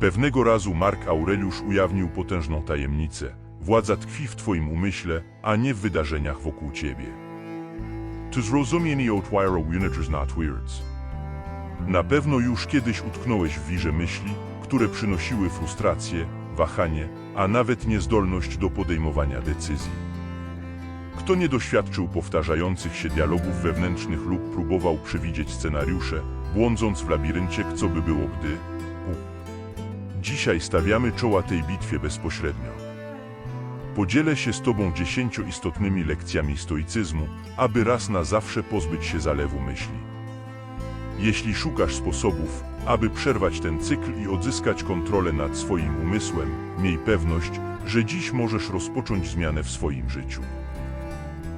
Pewnego razu Mark Aureliusz ujawnił potężną tajemnicę. Władza tkwi w twoim umyśle, a nie w wydarzeniach wokół ciebie. To zrozumienie otwiera universe not words. Na pewno już kiedyś utknąłeś w wirze myśli, które przynosiły frustrację, wahanie, a nawet niezdolność do podejmowania decyzji. Kto nie doświadczył powtarzających się dialogów wewnętrznych lub próbował przewidzieć scenariusze, błądząc w labiryncie, co by było gdy? Dzisiaj stawiamy czoła tej bitwie bezpośrednio. Podzielę się z Tobą dziesięciu istotnymi lekcjami stoicyzmu, aby raz na zawsze pozbyć się zalewu myśli. Jeśli szukasz sposobów, aby przerwać ten cykl i odzyskać kontrolę nad swoim umysłem, miej pewność, że dziś możesz rozpocząć zmianę w swoim życiu.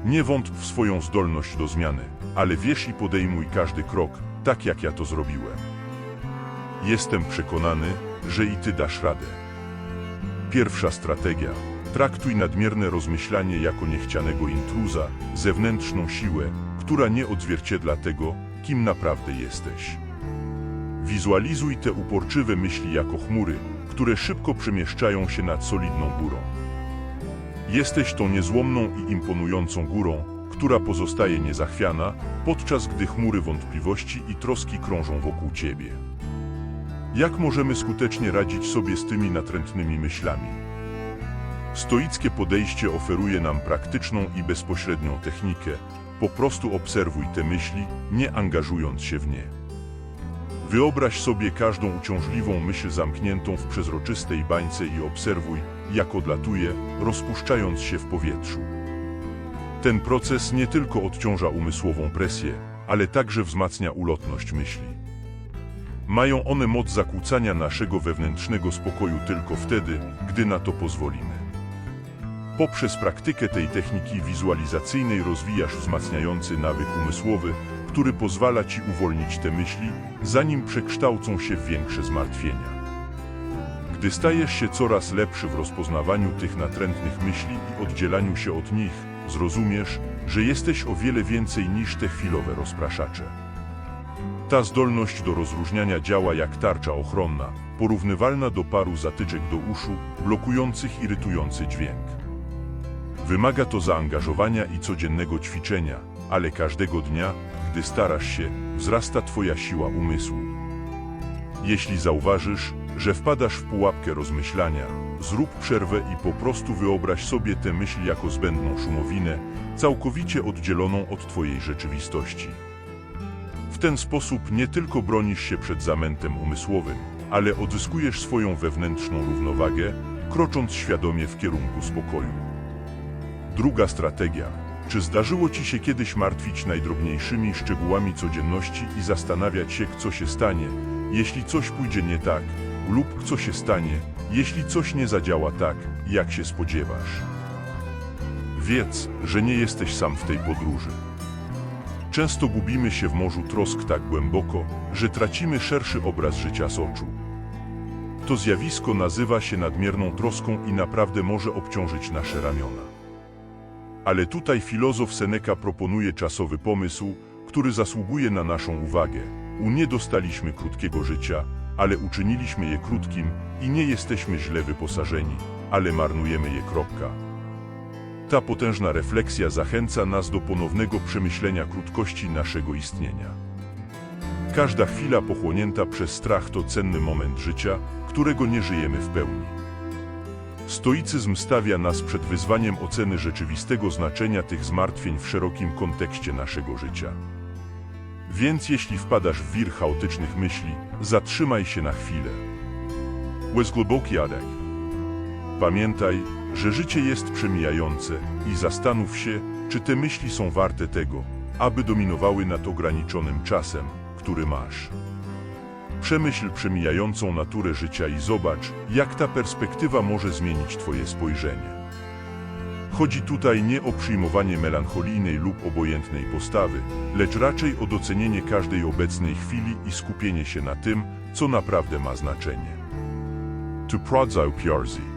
Nie wątp w swoją zdolność do zmiany, ale wierz i podejmuj każdy krok, tak jak ja to zrobiłem. Jestem przekonany, że i Ty dasz radę. Pierwsza strategia. Traktuj nadmierne rozmyślanie jako niechcianego intruza, zewnętrzną siłę, która nie odzwierciedla tego, kim naprawdę jesteś. Wizualizuj te uporczywe myśli jako chmury, które szybko przemieszczają się nad solidną górą. Jesteś tą niezłomną i imponującą górą, która pozostaje niezachwiana, podczas gdy chmury wątpliwości i troski krążą wokół ciebie. Jak możemy skutecznie radzić sobie z tymi natrętnymi myślami? Stoickie podejście oferuje nam praktyczną i bezpośrednią technikę. Po prostu obserwuj te myśli, nie angażując się w nie. Wyobraź sobie każdą uciążliwą myśl zamkniętą w przezroczystej bańce i obserwuj, jak odlatuje, rozpuszczając się w powietrzu. Ten proces nie tylko odciąża umysłową presję, ale także wzmacnia ulotność myśli. Mają one moc zakłócania naszego wewnętrznego spokoju tylko wtedy, gdy na to pozwolimy. Poprzez praktykę tej techniki wizualizacyjnej rozwijasz wzmacniający nawyk umysłowy, który pozwala ci uwolnić te myśli, zanim przekształcą się w większe zmartwienia. Gdy stajesz się coraz lepszy w rozpoznawaniu tych natrętnych myśli i oddzielaniu się od nich, zrozumiesz, że jesteś o wiele więcej niż te chwilowe rozpraszacze. Ta zdolność do rozróżniania działa jak tarcza ochronna, porównywalna do paru zatyczek do uszu, blokujących irytujący dźwięk. Wymaga to zaangażowania i codziennego ćwiczenia, ale każdego dnia, gdy starasz się, wzrasta Twoja siła umysłu. Jeśli zauważysz, że wpadasz w pułapkę rozmyślania, zrób przerwę i po prostu wyobraź sobie tę myśl jako zbędną szumowinę, całkowicie oddzieloną od Twojej rzeczywistości. Ten sposób nie tylko bronisz się przed zamętem umysłowym, ale odzyskujesz swoją wewnętrzną równowagę, krocząc świadomie w kierunku spokoju. Druga strategia. Czy zdarzyło Ci się kiedyś martwić najdrobniejszymi szczegółami codzienności i zastanawiać się, co się stanie, jeśli coś pójdzie nie tak, lub co się stanie, jeśli coś nie zadziała tak, jak się spodziewasz? Wiedz, że nie jesteś sam w tej podróży. Często gubimy się w morzu trosk tak głęboko, że tracimy szerszy obraz życia z oczu. To zjawisko nazywa się nadmierną troską i naprawdę może obciążyć nasze ramiona. Ale tutaj filozof Seneca proponuje czasowy pomysł, który zasługuje na naszą uwagę. U nie dostaliśmy krótkiego życia, ale uczyniliśmy je krótkim i nie jesteśmy źle wyposażeni, ale marnujemy je kropka. Ta potężna refleksja zachęca nas do ponownego przemyślenia krótkości naszego istnienia. Każda chwila pochłonięta przez strach to cenny moment życia, którego nie żyjemy w pełni. Stoicyzm stawia nas przed wyzwaniem oceny rzeczywistego znaczenia tych zmartwień w szerokim kontekście naszego życia. Więc jeśli wpadasz w wir chaotycznych myśli, zatrzymaj się na chwilę. Łez głęboki Adek. Pamiętaj, że życie jest przemijające i zastanów się, czy te myśli są warte tego, aby dominowały nad ograniczonym czasem, który masz. Przemyśl przemijającą naturę życia i zobacz, jak ta perspektywa może zmienić Twoje spojrzenie. Chodzi tutaj nie o przyjmowanie melancholijnej lub obojętnej postawy, lecz raczej o docenienie każdej obecnej chwili i skupienie się na tym, co naprawdę ma znaczenie. Tu pradzał piarzi.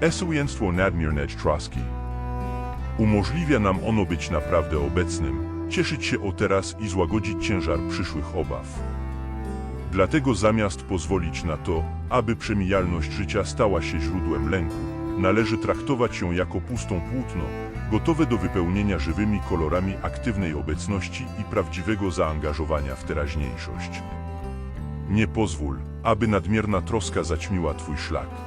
Esujęstwo nadmierne troski. Umożliwia nam ono być naprawdę obecnym, cieszyć się o teraz i złagodzić ciężar przyszłych obaw. Dlatego zamiast pozwolić na to, aby przemijalność życia stała się źródłem lęku, należy traktować ją jako pustą płótno, gotowe do wypełnienia żywymi kolorami aktywnej obecności i prawdziwego zaangażowania w teraźniejszość. Nie pozwól, aby nadmierna troska zaćmiła Twój szlak.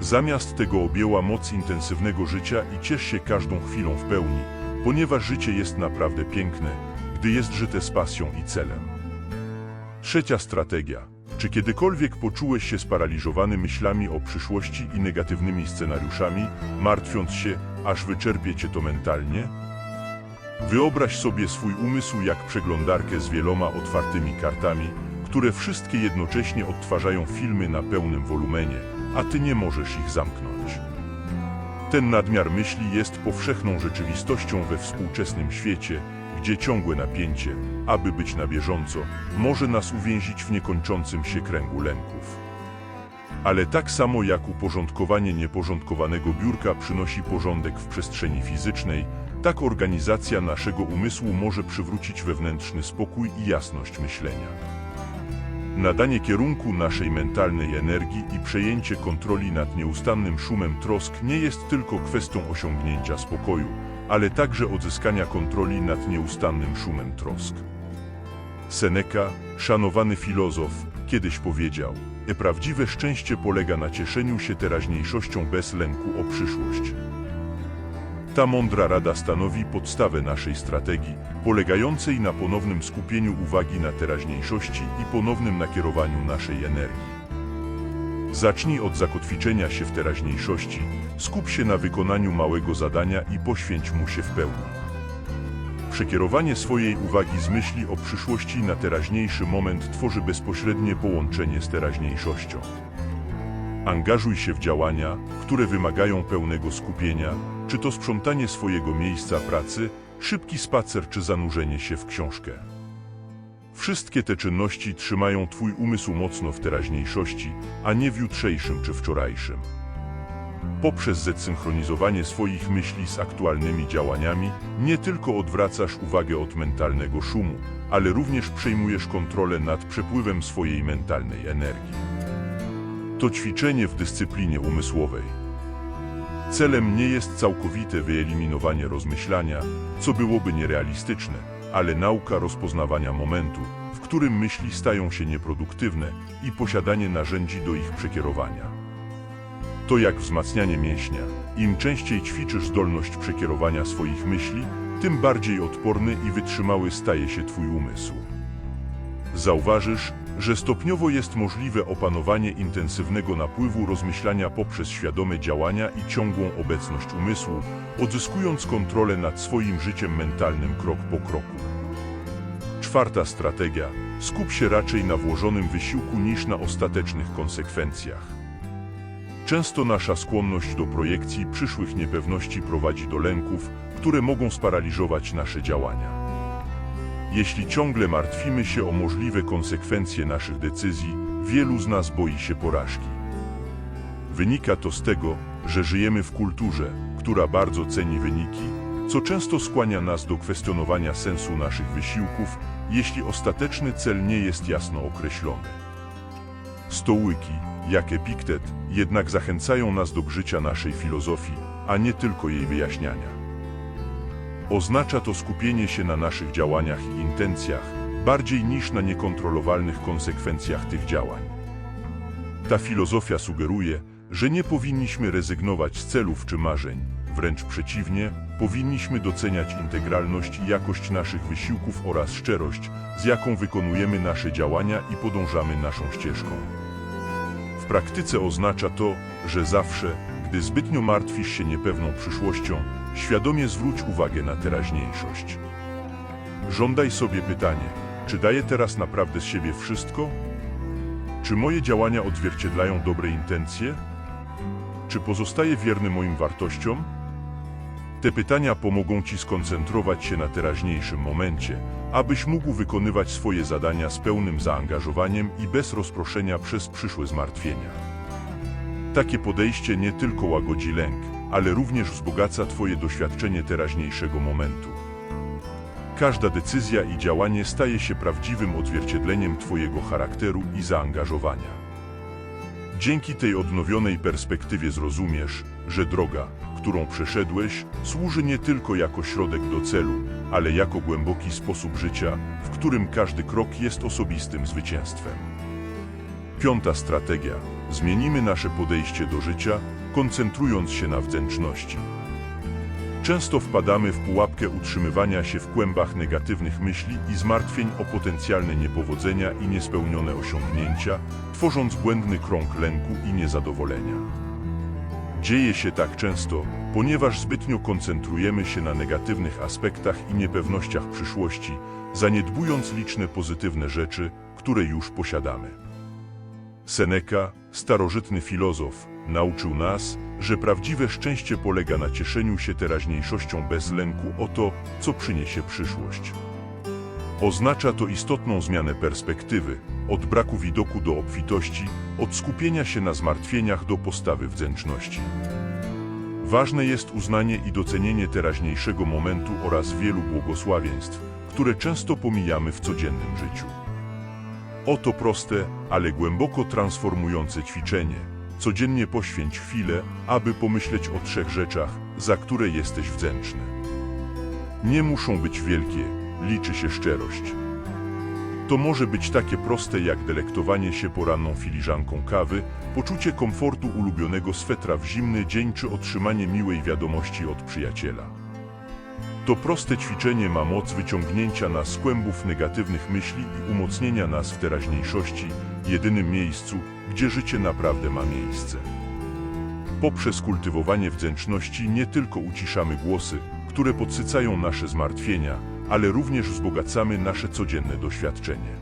Zamiast tego objęła moc intensywnego życia i ciesz się każdą chwilą w pełni, ponieważ życie jest naprawdę piękne, gdy jest żyte z pasją i celem. Trzecia strategia. Czy kiedykolwiek poczułeś się sparaliżowany myślami o przyszłości i negatywnymi scenariuszami, martwiąc się, aż wyczerpie cię to mentalnie? Wyobraź sobie swój umysł jak przeglądarkę z wieloma otwartymi kartami, które wszystkie jednocześnie odtwarzają filmy na pełnym wolumenie, a ty nie możesz ich zamknąć. Ten nadmiar myśli jest powszechną rzeczywistością we współczesnym świecie, gdzie ciągłe napięcie, aby być na bieżąco, może nas uwięzić w niekończącym się kręgu lęków. Ale tak samo jak uporządkowanie nieporządkowanego biurka przynosi porządek w przestrzeni fizycznej, tak organizacja naszego umysłu może przywrócić wewnętrzny spokój i jasność myślenia. Nadanie kierunku naszej mentalnej energii i przejęcie kontroli nad nieustannym szumem trosk nie jest tylko kwestią osiągnięcia spokoju, ale także odzyskania kontroli nad nieustannym szumem trosk. Seneca, szanowany filozof, kiedyś powiedział: "E prawdziwe szczęście polega na cieszeniu się teraźniejszością bez lęku o przyszłość. Ta mądra rada stanowi podstawę naszej strategii, polegającej na ponownym skupieniu uwagi na teraźniejszości i ponownym nakierowaniu naszej energii. Zacznij od zakotwiczenia się w teraźniejszości, skup się na wykonaniu małego zadania i poświęć mu się w pełni. Przekierowanie swojej uwagi z myśli o przyszłości na teraźniejszy moment tworzy bezpośrednie połączenie z teraźniejszością. Angażuj się w działania, które wymagają pełnego skupienia, czy to sprzątanie swojego miejsca pracy, szybki spacer czy zanurzenie się w książkę. Wszystkie te czynności trzymają Twój umysł mocno w teraźniejszości, a nie w jutrzejszym czy wczorajszym. Poprzez zesynchronizowanie swoich myśli z aktualnymi działaniami, nie tylko odwracasz uwagę od mentalnego szumu, ale również przejmujesz kontrolę nad przepływem swojej mentalnej energii. To ćwiczenie w dyscyplinie umysłowej. Celem nie jest całkowite wyeliminowanie rozmyślania, co byłoby nierealistyczne, ale nauka rozpoznawania momentu, w którym myśli stają się nieproduktywne i posiadanie narzędzi do ich przekierowania. To jak wzmacnianie mięśnia. Im częściej ćwiczysz zdolność przekierowania swoich myśli, tym bardziej odporny i wytrzymały staje się Twój umysł. Zauważysz, że stopniowo jest możliwe opanowanie intensywnego napływu rozmyślania poprzez świadome działania i ciągłą obecność umysłu, odzyskując kontrolę nad swoim życiem mentalnym krok po kroku. Czwarta strategia. Skup się raczej na włożonym wysiłku niż na ostatecznych konsekwencjach. Często nasza skłonność do projekcji przyszłych niepewności prowadzi do lęków, które mogą sparaliżować nasze działania. Jeśli ciągle martwimy się o możliwe konsekwencje naszych decyzji, wielu z nas boi się porażki. Wynika to z tego, że żyjemy w kulturze, która bardzo ceni wyniki, co często skłania nas do kwestionowania sensu naszych wysiłków, jeśli ostateczny cel nie jest jasno określony. Stołyki, jak Epiktet, jednak zachęcają nas do życia naszej filozofii, a nie tylko jej wyjaśniania. Oznacza to skupienie się na naszych działaniach i intencjach, bardziej niż na niekontrolowalnych konsekwencjach tych działań. Ta filozofia sugeruje, że nie powinniśmy rezygnować z celów czy marzeń, wręcz przeciwnie, powinniśmy doceniać integralność i jakość naszych wysiłków oraz szczerość, z jaką wykonujemy nasze działania i podążamy naszą ścieżką. W praktyce oznacza to, że zawsze, gdy zbytnio martwisz się niepewną przyszłością, świadomie zwróć uwagę na teraźniejszość. Żądaj sobie pytanie, czy daję teraz naprawdę z siebie wszystko? Czy moje działania odzwierciedlają dobre intencje? Czy pozostaję wierny moim wartościom? Te pytania pomogą Ci skoncentrować się na teraźniejszym momencie, abyś mógł wykonywać swoje zadania z pełnym zaangażowaniem i bez rozproszenia przez przyszłe zmartwienia. Takie podejście nie tylko łagodzi lęk, ale również wzbogaca Twoje doświadczenie teraźniejszego momentu. Każda decyzja i działanie staje się prawdziwym odzwierciedleniem Twojego charakteru i zaangażowania. Dzięki tej odnowionej perspektywie zrozumiesz, że droga, którą przeszedłeś, służy nie tylko jako środek do celu, ale jako głęboki sposób życia, w którym każdy krok jest osobistym zwycięstwem. Piąta strategia. Zmienimy nasze podejście do życia, koncentrując się na wdzięczności. Często wpadamy w pułapkę utrzymywania się w kłębach negatywnych myśli i zmartwień o potencjalne niepowodzenia i niespełnione osiągnięcia, tworząc błędny krąg lęku i niezadowolenia. Dzieje się tak często, ponieważ zbytnio koncentrujemy się na negatywnych aspektach i niepewnościach przyszłości, zaniedbując liczne pozytywne rzeczy, które już posiadamy. Seneca, starożytny filozof, nauczył nas, że prawdziwe szczęście polega na cieszeniu się teraźniejszością bez lęku o to, co przyniesie przyszłość. Oznacza to istotną zmianę perspektywy, od braku widoku do obfitości, od skupienia się na zmartwieniach do postawy wdzięczności. Ważne jest uznanie i docenienie teraźniejszego momentu oraz wielu błogosławieństw, które często pomijamy w codziennym życiu. Oto proste, ale głęboko transformujące ćwiczenie. Codziennie poświęć chwilę, aby pomyśleć o trzech rzeczach, za które jesteś wdzięczny. Nie muszą być wielkie, liczy się szczerość. To może być takie proste jak delektowanie się poranną filiżanką kawy, poczucie komfortu ulubionego swetra w zimny dzień czy otrzymanie miłej wiadomości od przyjaciela. To proste ćwiczenie ma moc wyciągnięcia nas z kłębów negatywnych myśli i umocnienia nas w teraźniejszości, jedynym miejscu, gdzie życie naprawdę ma miejsce. Poprzez kultywowanie wdzięczności nie tylko uciszamy głosy, które podsycają nasze zmartwienia, ale również wzbogacamy nasze codzienne doświadczenie.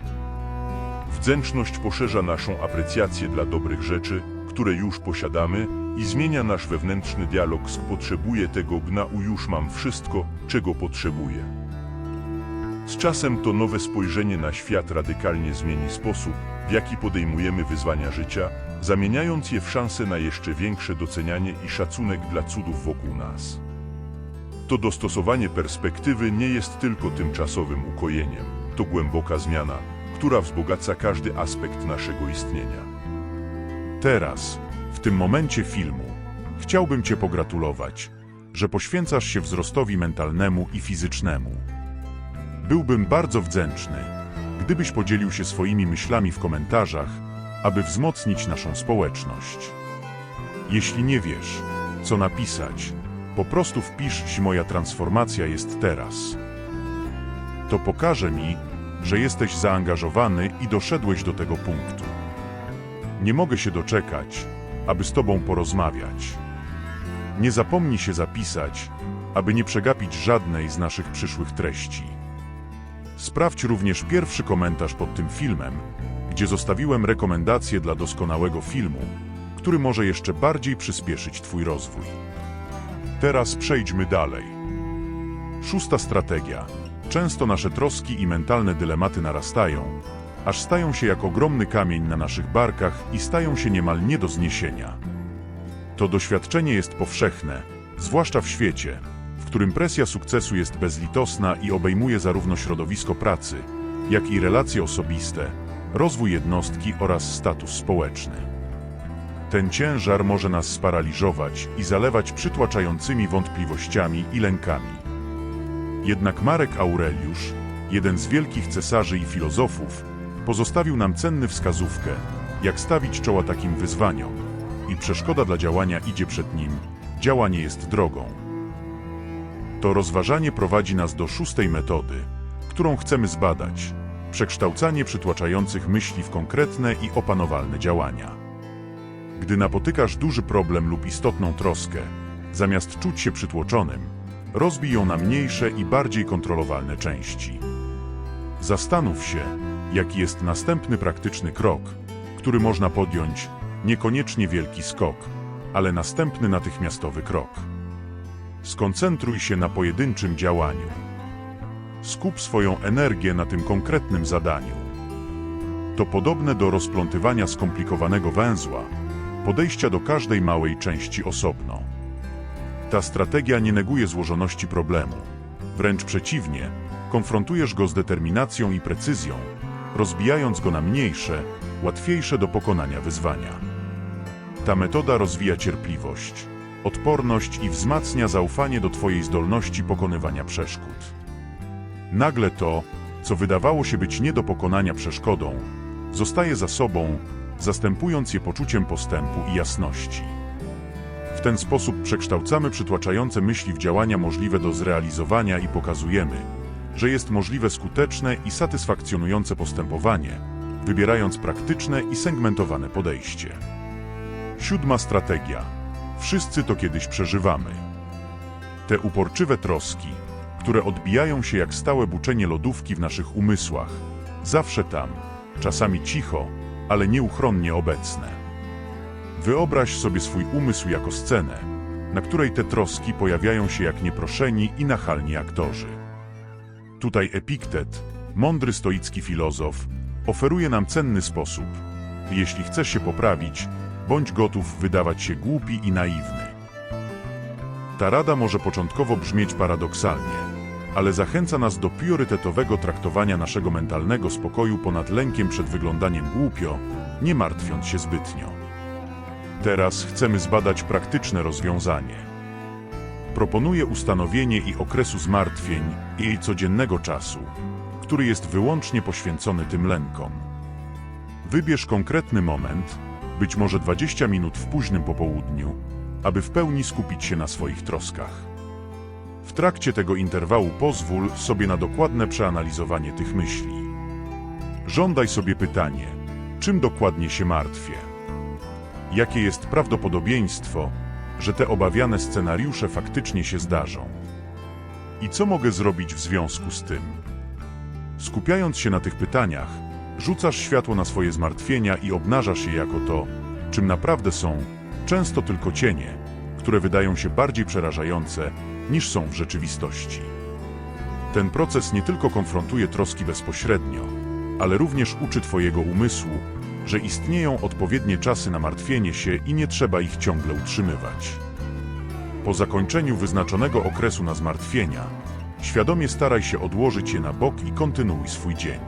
Wdzięczność poszerza naszą aprecjację dla dobrych rzeczy, które już posiadamy i zmienia nasz wewnętrzny dialog z potrzebuję tego gnau już mam wszystko, czego potrzebuję. Z czasem to nowe spojrzenie na świat radykalnie zmieni sposób, w jaki podejmujemy wyzwania życia, zamieniając je w szansę na jeszcze większe docenianie i szacunek dla cudów wokół nas. To dostosowanie perspektywy nie jest tylko tymczasowym ukojeniem, to głęboka zmiana, która wzbogaca każdy aspekt naszego istnienia. Teraz, w tym momencie filmu, chciałbym Cię pogratulować, że poświęcasz się wzrostowi mentalnemu i fizycznemu. Byłbym bardzo wdzięczny, gdybyś podzielił się swoimi myślami w komentarzach, aby wzmocnić naszą społeczność. Jeśli nie wiesz, co napisać, po prostu wpisz moja transformacja jest teraz. To pokaże mi, że jesteś zaangażowany i doszedłeś do tego punktu. Nie mogę się doczekać, aby z Tobą porozmawiać. Nie zapomnij się zapisać, aby nie przegapić żadnej z naszych przyszłych treści. Sprawdź również pierwszy komentarz pod tym filmem, gdzie zostawiłem rekomendację dla doskonałego filmu, który może jeszcze bardziej przyspieszyć Twój rozwój. Teraz przejdźmy dalej. Szósta strategia. Często nasze troski i mentalne dylematy narastają, aż stają się jak ogromny kamień na naszych barkach i stają się niemal nie do zniesienia. To doświadczenie jest powszechne, zwłaszcza w świecie, którym presja sukcesu jest bezlitosna i obejmuje zarówno środowisko pracy, jak i relacje osobiste, rozwój jednostki oraz status społeczny. Ten ciężar może nas sparaliżować i zalewać przytłaczającymi wątpliwościami i lękami. Jednak Marek Aureliusz, jeden z wielkich cesarzy i filozofów, pozostawił nam cenny wskazówkę, jak stawić czoła takim wyzwaniom. I przeszkoda dla działania idzie przed nim, działanie jest drogą. To rozważanie prowadzi nas do szóstej metody, którą chcemy zbadać przekształcanie przytłaczających myśli w konkretne i opanowalne działania. Gdy napotykasz duży problem lub istotną troskę, zamiast czuć się przytłoczonym, rozbij ją na mniejsze i bardziej kontrolowalne części. Zastanów się, jaki jest następny praktyczny krok, który można podjąć, niekoniecznie wielki skok, ale następny natychmiastowy krok. Skoncentruj się na pojedynczym działaniu. Skup swoją energię na tym konkretnym zadaniu. To podobne do rozplątywania skomplikowanego węzła, podejścia do każdej małej części osobno. Ta strategia nie neguje złożoności problemu. Wręcz przeciwnie, konfrontujesz go z determinacją i precyzją, rozbijając go na mniejsze, łatwiejsze do pokonania wyzwania. Ta metoda rozwija cierpliwość, odporność i wzmacnia zaufanie do Twojej zdolności pokonywania przeszkód. Nagle to, co wydawało się być nie do pokonania przeszkodą, zostaje za sobą, zastępując je poczuciem postępu i jasności. W ten sposób przekształcamy przytłaczające myśli w działania możliwe do zrealizowania i pokazujemy, że jest możliwe skuteczne i satysfakcjonujące postępowanie, wybierając praktyczne i segmentowane podejście. Siódma strategia. Wszyscy to kiedyś przeżywamy. Te uporczywe troski, które odbijają się jak stałe buczenie lodówki w naszych umysłach, zawsze tam, czasami cicho, ale nieuchronnie obecne. Wyobraź sobie swój umysł jako scenę, na której te troski pojawiają się jak nieproszeni i nachalni aktorzy. Tutaj Epiktet, mądry stoicki filozof, oferuje nam cenny sposób. Jeśli chcesz się poprawić, bądź gotów wydawać się głupi i naiwny. Ta rada może początkowo brzmieć paradoksalnie, ale zachęca nas do priorytetowego traktowania naszego mentalnego spokoju ponad lękiem przed wyglądaniem głupio, nie martwiąc się zbytnio. Teraz chcemy zbadać praktyczne rozwiązanie. Proponuję ustanowienie i okresu zmartwień i jej codziennego czasu, który jest wyłącznie poświęcony tym lękom. Wybierz konkretny moment, być może 20 minut w późnym popołudniu, aby w pełni skupić się na swoich troskach. W trakcie tego interwału pozwól sobie na dokładne przeanalizowanie tych myśli. Żądaj sobie pytanie, czym dokładnie się martwię? Jakie jest prawdopodobieństwo, że te obawiane scenariusze faktycznie się zdarzą? I co mogę zrobić w związku z tym? Skupiając się na tych pytaniach, rzucasz światło na swoje zmartwienia i obnażasz je jako to, czym naprawdę są, często tylko cienie, które wydają się bardziej przerażające niż są w rzeczywistości. Ten proces nie tylko konfrontuje troski bezpośrednio, ale również uczy Twojego umysłu, że istnieją odpowiednie czasy na martwienie się i nie trzeba ich ciągle utrzymywać. Po zakończeniu wyznaczonego okresu na zmartwienia, świadomie staraj się odłożyć je na bok i kontynuuj swój dzień.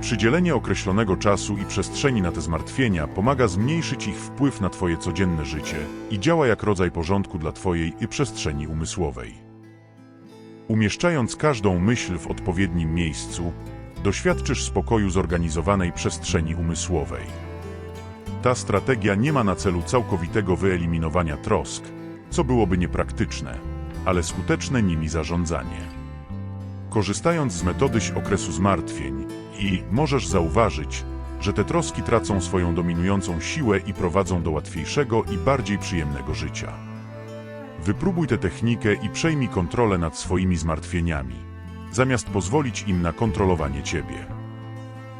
Przydzielenie określonego czasu i przestrzeni na te zmartwienia pomaga zmniejszyć ich wpływ na Twoje codzienne życie i działa jak rodzaj porządku dla Twojej i przestrzeni umysłowej. Umieszczając każdą myśl w odpowiednim miejscu, doświadczysz spokoju zorganizowanej przestrzeni umysłowej. Ta strategia nie ma na celu całkowitego wyeliminowania trosk, co byłoby niepraktyczne, ale skuteczne nimi zarządzanie. Korzystając z metody okresu zmartwień, i możesz zauważyć, że te troski tracą swoją dominującą siłę i prowadzą do łatwiejszego i bardziej przyjemnego życia. Wypróbuj tę technikę i przejmij kontrolę nad swoimi zmartwieniami, zamiast pozwolić im na kontrolowanie ciebie.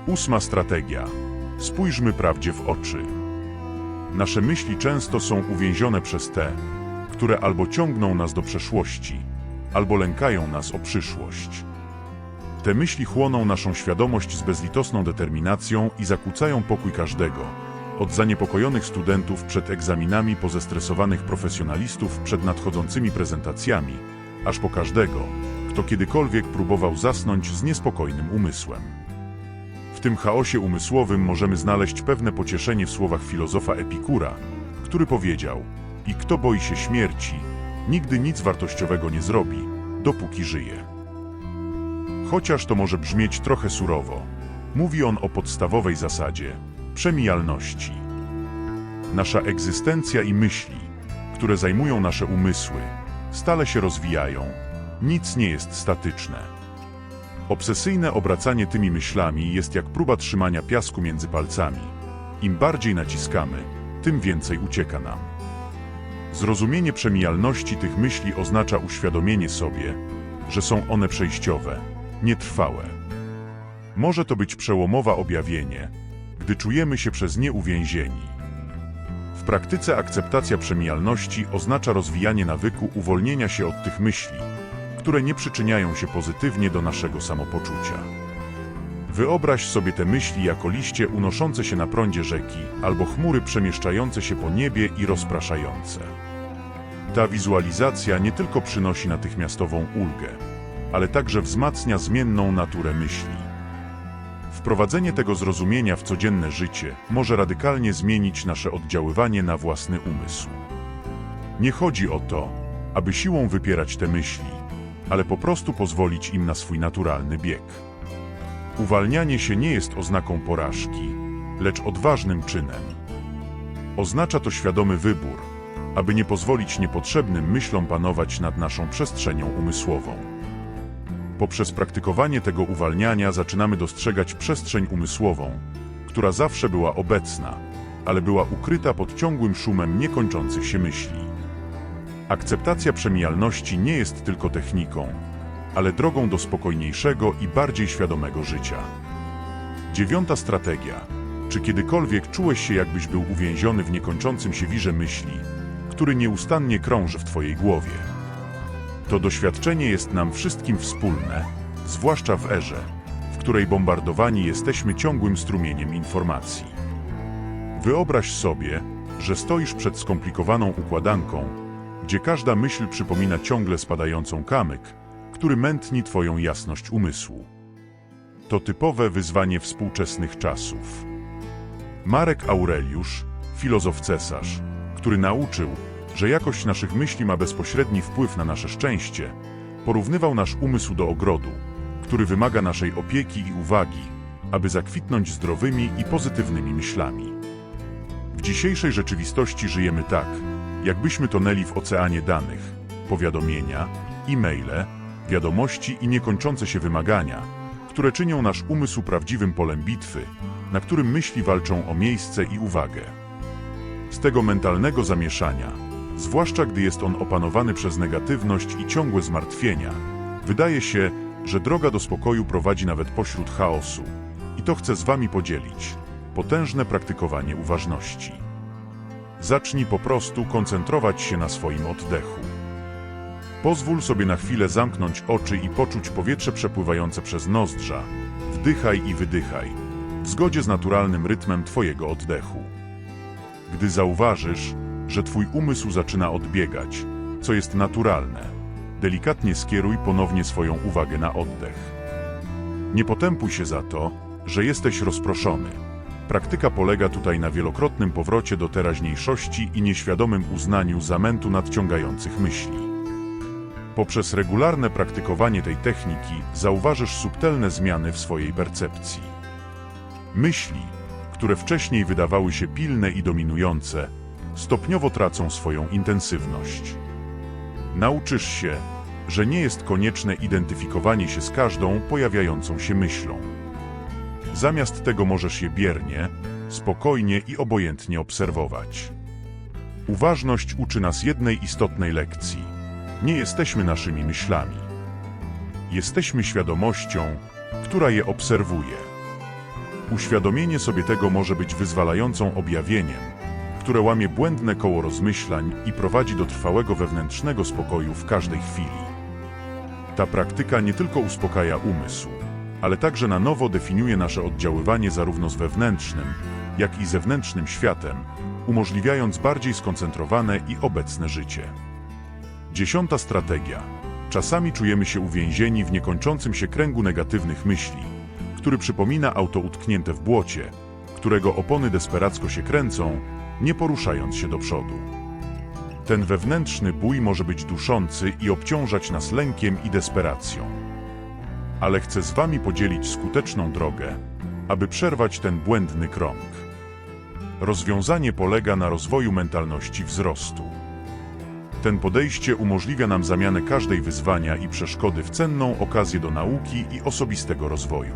Ósma strategia. Spójrzmy prawdzie w oczy. Nasze myśli często są uwięzione przez te, które albo ciągną nas do przeszłości, albo lękają nas o przyszłość. Te myśli chłoną naszą świadomość z bezlitosną determinacją i zakłócają pokój każdego. Od zaniepokojonych studentów przed egzaminami po zestresowanych profesjonalistów przed nadchodzącymi prezentacjami, aż po każdego, kto kiedykolwiek próbował zasnąć z niespokojnym umysłem. W tym chaosie umysłowym możemy znaleźć pewne pocieszenie w słowach filozofa Epikura, który powiedział: I kto boi się śmierci, nigdy nic wartościowego nie zrobi, dopóki żyje. Chociaż to może brzmieć trochę surowo, mówi on o podstawowej zasadzie przemijalności. Nasza egzystencja i myśli, które zajmują nasze umysły, stale się rozwijają. Nic nie jest statyczne. Obsesyjne obracanie tymi myślami jest jak próba trzymania piasku między palcami. Im bardziej naciskamy, tym więcej ucieka nam. Zrozumienie przemijalności tych myśli oznacza uświadomienie sobie, że są one przejściowe, nietrwałe. Może to być przełomowe objawienie, gdy czujemy się przez nie uwięzieni. W praktyce akceptacja przemijalności oznacza rozwijanie nawyku uwolnienia się od tych myśli, które nie przyczyniają się pozytywnie do naszego samopoczucia. Wyobraź sobie te myśli jako liście unoszące się na prądzie rzeki albo chmury przemieszczające się po niebie i rozpraszające. Ta wizualizacja nie tylko przynosi natychmiastową ulgę, ale także wzmacnia zmienną naturę myśli. Wprowadzenie tego zrozumienia w codzienne życie może radykalnie zmienić nasze oddziaływanie na własny umysł. Nie chodzi o to, aby siłą wypierać te myśli, ale po prostu pozwolić im na swój naturalny bieg. Uwalnianie się nie jest oznaką porażki, lecz odważnym czynem. Oznacza to świadomy wybór, aby nie pozwolić niepotrzebnym myślom panować nad naszą przestrzenią umysłową. Poprzez praktykowanie tego uwalniania zaczynamy dostrzegać przestrzeń umysłową, która zawsze była obecna, ale była ukryta pod ciągłym szumem niekończących się myśli. Akceptacja przemijalności nie jest tylko techniką, ale drogą do spokojniejszego i bardziej świadomego życia. Dziewiąta strategia. Czy kiedykolwiek czułeś się, jakbyś był uwięziony w niekończącym się wirze myśli, który nieustannie krąży w Twojej głowie? To doświadczenie jest nam wszystkim wspólne, zwłaszcza w erze, w której bombardowani jesteśmy ciągłym strumieniem informacji. Wyobraź sobie, że stoisz przed skomplikowaną układanką, gdzie każda myśl przypomina ciągle spadającą kamyk, który mętni Twoją jasność umysłu. To typowe wyzwanie współczesnych czasów. Marek Aureliusz, filozof-cesarz, który nauczył, że jakość naszych myśli ma bezpośredni wpływ na nasze szczęście, porównywał nasz umysł do ogrodu, który wymaga naszej opieki i uwagi, aby zakwitnąć zdrowymi i pozytywnymi myślami. W dzisiejszej rzeczywistości żyjemy tak, jakbyśmy tonęli w oceanie danych, powiadomienia, e-maile, wiadomości i niekończące się wymagania, które czynią nasz umysł prawdziwym polem bitwy, na którym myśli walczą o miejsce i uwagę. Z tego mentalnego zamieszania, zwłaszcza gdy jest on opanowany przez negatywność i ciągłe zmartwienia, wydaje się, że droga do spokoju prowadzi nawet pośród chaosu. I to chcę z Wami podzielić. Potężne praktykowanie uważności. Zacznij po prostu koncentrować się na swoim oddechu. Pozwól sobie na chwilę zamknąć oczy i poczuć powietrze przepływające przez nozdrza. Wdychaj i wydychaj, w zgodzie z naturalnym rytmem Twojego oddechu. Gdy zauważysz, że Twój umysł zaczyna odbiegać, co jest naturalne, delikatnie skieruj ponownie swoją uwagę na oddech. Nie potępuj się za to, że jesteś rozproszony. Praktyka polega tutaj na wielokrotnym powrocie do teraźniejszości i nieświadomym uznaniu zamętu nadciągających myśli. Poprzez regularne praktykowanie tej techniki zauważysz subtelne zmiany w swojej percepcji. Myśli, które wcześniej wydawały się pilne i dominujące, stopniowo tracą swoją intensywność. Nauczysz się, że nie jest konieczne identyfikowanie się z każdą pojawiającą się myślą. Zamiast tego możesz je biernie, spokojnie i obojętnie obserwować. Uważność uczy nas jednej istotnej lekcji. Nie jesteśmy naszymi myślami. Jesteśmy świadomością, która je obserwuje. Uświadomienie sobie tego może być wyzwalającą objawieniem, które łamie błędne koło rozmyślań i prowadzi do trwałego wewnętrznego spokoju w każdej chwili. Ta praktyka nie tylko uspokaja umysł, ale także na nowo definiuje nasze oddziaływanie zarówno z wewnętrznym, jak i zewnętrznym światem, umożliwiając bardziej skoncentrowane i obecne życie. Dziesiąta strategia. Czasami czujemy się uwięzieni w niekończącym się kręgu negatywnych myśli, który przypomina auto utknięte w błocie, którego opony desperacko się kręcą, nie poruszając się do przodu. Ten wewnętrzny bój może być duszący i obciążać nas lękiem i desperacją. Ale chcę z Wami podzielić skuteczną drogę, aby przerwać ten błędny krąg. Rozwiązanie polega na rozwoju mentalności wzrostu. Ten podejście umożliwia nam zamianę każdej wyzwania i przeszkody w cenną okazję do nauki i osobistego rozwoju.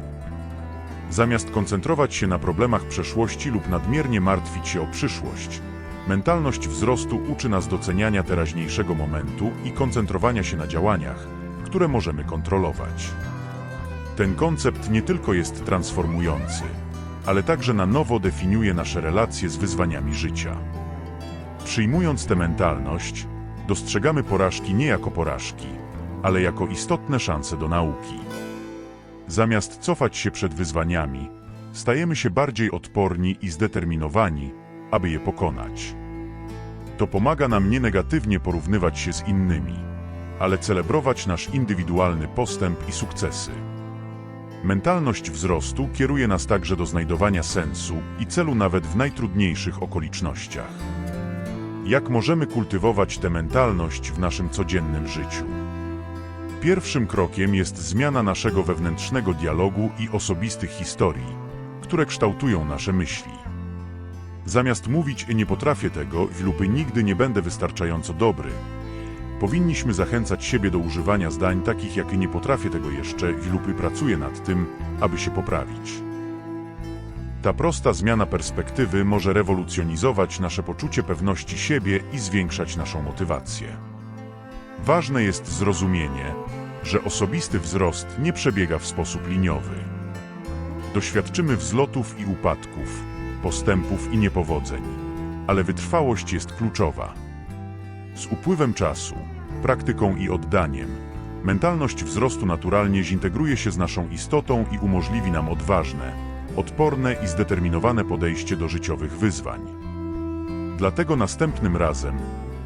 Zamiast koncentrować się na problemach przeszłości lub nadmiernie martwić się o przyszłość, mentalność wzrostu uczy nas doceniania teraźniejszego momentu i koncentrowania się na działaniach, które możemy kontrolować. Ten koncept nie tylko jest transformujący, ale także na nowo definiuje nasze relacje z wyzwaniami życia. Przyjmując tę mentalność, dostrzegamy porażki nie jako porażki, ale jako istotne szanse do nauki. Zamiast cofać się przed wyzwaniami, stajemy się bardziej odporni i zdeterminowani, aby je pokonać. To pomaga nam nie negatywnie porównywać się z innymi, ale celebrować nasz indywidualny postęp i sukcesy. Mentalność wzrostu kieruje nas także do znajdowania sensu i celu nawet w najtrudniejszych okolicznościach. Jak możemy kultywować tę mentalność w naszym codziennym życiu? Pierwszym krokiem jest zmiana naszego wewnętrznego dialogu i osobistych historii, które kształtują nasze myśli. Zamiast mówić nie potrafię tego lub nigdy nie będę wystarczająco dobry, powinniśmy zachęcać siebie do używania zdań takich jak nie potrafię tego jeszcze lub pracuję nad tym, aby się poprawić. Ta prosta zmiana perspektywy może rewolucjonizować nasze poczucie pewności siebie i zwiększać naszą motywację. Ważne jest zrozumienie, że osobisty wzrost nie przebiega w sposób liniowy. Doświadczymy wzlotów i upadków, postępów i niepowodzeń, ale wytrwałość jest kluczowa. Z upływem czasu, praktyką i oddaniem, mentalność wzrostu naturalnie zintegruje się z naszą istotą i umożliwi nam odważne, odporne i zdeterminowane podejście do życiowych wyzwań. Dlatego następnym razem,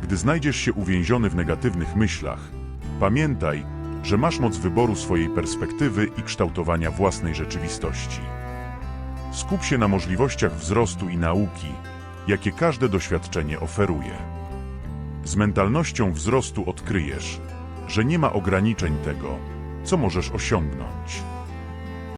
gdy znajdziesz się uwięziony w negatywnych myślach, pamiętaj, że masz moc wyboru swojej perspektywy i kształtowania własnej rzeczywistości. Skup się na możliwościach wzrostu i nauki, jakie każde doświadczenie oferuje. Z mentalnością wzrostu odkryjesz, że nie ma ograniczeń tego, co możesz osiągnąć.